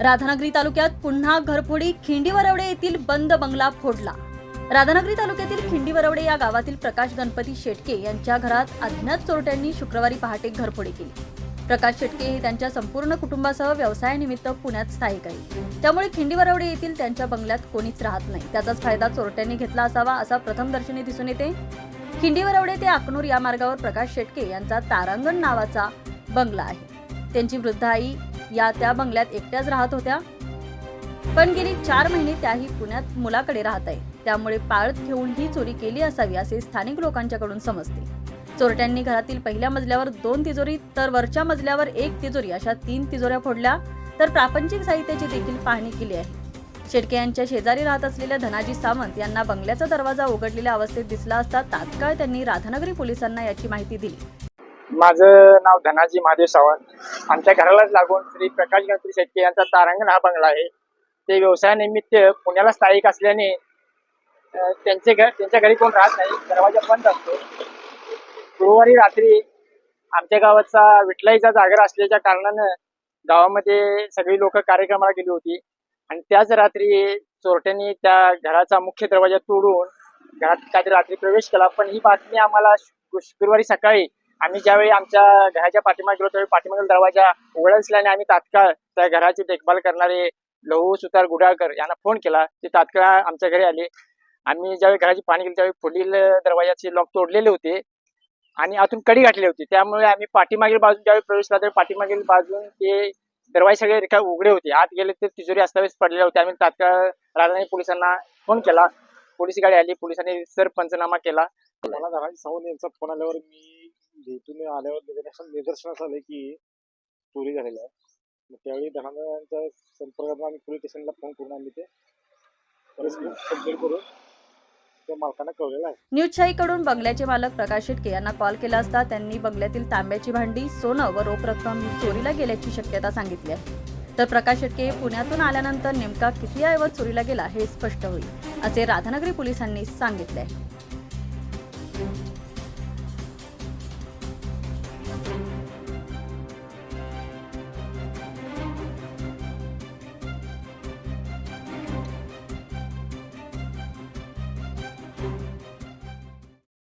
राधानगरी तालुक्यात पुन्हा घरफोडी खिंडीवरवडे येथील बंद बंगला फोडला. राधानगरी तालुक्यातील खिंडीवरवडे या गावातील प्रकाश गणपती शेटके यांच्या घरात अज्ञात चोरट्यांनी शुक्रवारी पहाटे घरफोडी केली. प्रकाश शेटके हे त्यांच्या संपूर्ण कुटुंबासह व्यवसायानिमित्त पुण्यात स्थायिक आहे त्यामुळे खिंडीवरवडे येथील त्यांच्या बंगल्यात कोणीच राहत नाही. त्याचाच फायदा चोरट्यांनी घेतला असावा असा प्रथमदर्शनी दिसून येते. खिंडीवरवडे ते अकनूर या मार्गावर प्रकाश शेटके यांचा तारांगण नावाचा बंगला आहे. त्यांची वृद्ध आई या त्या बंगल्यात एकट्याच राहत होत्या. पण गेली चार महिने त्याही पुण्यात मुलाकडे राहत आहे. त्यामुळे पाळत घेऊन ही चोरी केली असावी असे स्थानिक लोकांच्याकडून समजते. चोरट्यांनी घरातील पहिल्या मजल्यावर दोन तिजोरी तर वरच्या मजल्यावर एक तिजोरी अशा तीन तिजोऱ्या फोडल्या तर प्रापंचिक साहित्याची देखील पाहणी केली आहे. शेडके यांच्या शेजारी राहत असलेल्या धनाजी सावंत यांना बंगल्याचा दरवाजा उघडलेल्या अवस्थेत दिसला असता तात्काळ त्यांनी राधानगरी पोलिसांना याची माहिती दिली. माझं नाव धनाजी महादेव सावंत. आमच्या घरालाच लागून श्री प्रकाश गणपती शेट्टे यांचा तारांगण हा बंगला आहे. ते व्यवसायानिमित्त पुण्याला स्थायिक असल्याने त्यांचे घर त्यांच्या घरी कोण राहत नाही दरवाजा बंद असतो. गुरुवारी रात्री आमच्या गावाचा विठलाईचा जागर असल्याच्या कारणानं गावामध्ये सगळी लोक कार्यक्रमाला गेली होती. आणि त्याच रात्री चोरट्यांनी त्या घराचा मुख्य दरवाजा तोडून घरात काहीतरी रात्री प्रवेश केला. पण ही बातमी आम्हाला शुक्रवारी सकाळी आम्ही ज्यावेळी आमच्या घराच्या पाठीमागे गेलो त्यावेळी पाठीमागील दरवाजा उघडा असल्याने आम्ही तात्काळ त्या घराची देखभाल करणारे लहू सुतार गुडाळकर यांना फोन केला. ते तात्काळ आमच्या घरी आले. आम्ही ज्यावेळी घराची पाणी गेली त्यावेळी पुढील दरवाजाचे लॉक तोडलेले होते आणि आतून कडी घातली होती. त्यामुळे आम्ही पाठीमागील बाजून ज्यावेळी प्रवेश केला त्यावेळी पाठीमागील बाजून ते दरवाजे सगळे रिका उघडे होते. आत गेले ते तिजोरी अस्ताव्यस्त पडलेले होते. आम्ही तात्काळ राजधानी पोलिसांना फोन केला. पोलीस गाडी आली. पोलिसांनी सर पंचनामा केला. मला धनाजी यांचा फोन आल्यावर मी भेटून आल्यावर निदर्शन निदर्शनास आले की चोरी झालेली आहे. मग त्यावेळी धनाजींच्या संपर्कात आम्ही पोलीस स्टेशनला फोन करून आम्ही ते कंप्लेंट करून न्यूजशाहीकडून बंगल्याचे मालक प्रकाश शेटके यांना कॉल केला असता त्यांनी बंगल्यातील तांब्याची भांडी सोनं व रोख रक्कम चोरीला गेल्याची शक्यता सांगितली आहे. तर प्रकाश शेटके पुण्यातून आल्यानंतर नेमका किती ऐवज चोरीला गेला हे स्पष्ट होईल असे राधानगरी पोलिसांनी सांगितले